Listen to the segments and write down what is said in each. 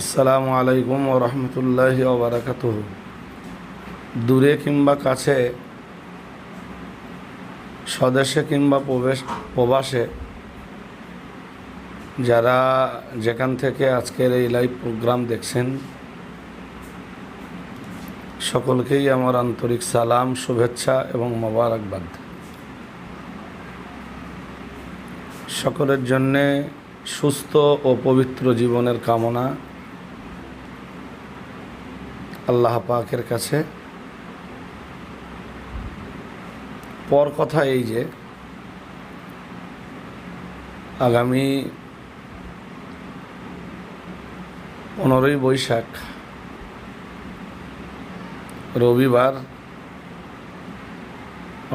আসসালামু আলাইকুম ও রহমতুল্লাহ ওবরাকাত দূরে কিংবা কাছে, স্বদেশে কিংবা প্রবেশ, প্রবাসে, যারা যেখান থেকে আজকের এই লাইভ প্রোগ্রাম দেখছেন, সকলকেই আমার আন্তরিক সালাম, শুভেচ্ছা এবং মোবারকবাদ। সকলের জন্যে সুস্থ ও পবিত্র জীবনের কামনা। আল্লাহ পাকের কাছে। পর কথা এই যে, আগামী পনেরোই বৈশাখ, রবিবার,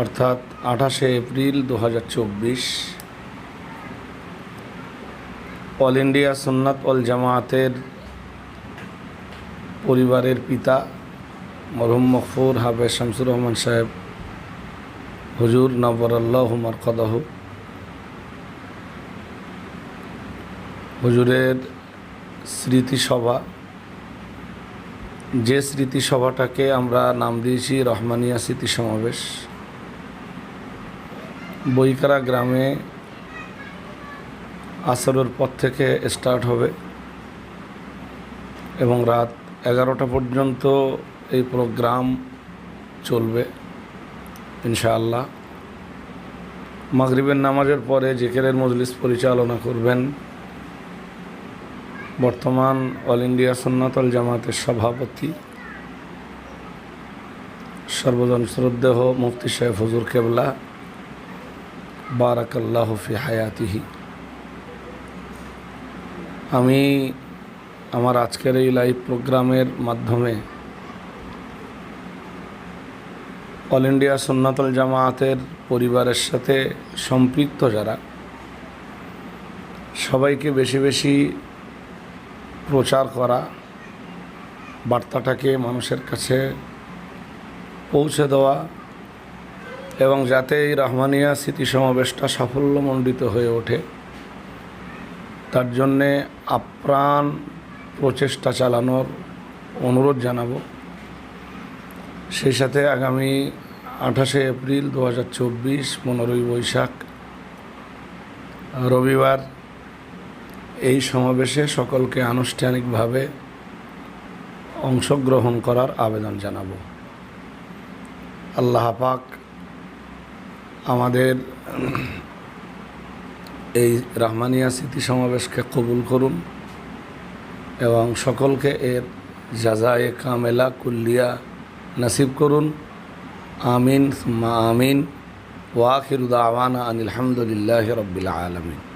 অর্থাৎ আঠাশে এপ্রিল দু হাজার চব্বিশ, অল ইন্ডিয়া সুন্নাত অল জামায়াতের পরিবারের পিতা মরহুম মকফুর হাফেজ শামসুর রহমান সাহেব, হুজুর নবরাল্লাহ মরকদাহ হুজুরের স্মৃতিসভা, যে স্মৃতিসভাটাকে আমরা নাম দিয়েছি রহমানিয়া স্মৃতি সমাবেশ। বইকারা গ্রামে আসরের পর থেকে স্টার্ট হবে এবং রাত এগারোটা পর্যন্ত এই প্রোগ্রাম চলবে, ইনশাআল্লাহ। মাগরিবের নামাজের পরে জেকেরের মজলিস পরিচালনা করবেন বর্তমান অল ইন্ডিয়া সন্ন্যাতল জামাতের সভাপতি সর্বজন শ্রদ্ধেহ মুফতি সাহেব হজুর কেবলা, বারাকাল্লাহ ফি হায়াতিহি। আমি আমার আজকের এই লাইভ প্রোগ্রামের মাধ্যমে অল ইন্ডিয়া সন্ন্যাতল জামায়াতের পরিবারের সাথে সম্পৃক্ত যারা, সবাইকে বেশি বেশি প্রচার করা, বার্তাটাকে মানুষের কাছে পৌঁছে দেওয়া এবং যাতে এই রহমানিয়া স্মৃতি সমাবেশটা সাফল্যমণ্ডিত হয়ে ওঠে, তার জন্যে আপ্রাণ প্রচেষ্টা চালানোর অনুরোধ জানাব। সেই সাথে আগামী আঠাশে এপ্রিল দু হাজার চব্বিশ, পনেরোই বৈশাখ, রবিবার এই সমাবেশে সকলকে আনুষ্ঠানিকভাবে অংশগ্রহণ করার আবেদন জানাব। আল্লাহ পাক আমাদের এই রহমানিয়া স্মৃতি সমাবেশকে কবুল করুন। এবং সকলকে এর জাজায়ে কামেলা, কুল্লিয়া নাসিব করুন। আমিন, সুম্মা আমিন। ওয়াখির আওয়ানা আনিল হামদুলিল্লাহ রব্বিল আলমিন।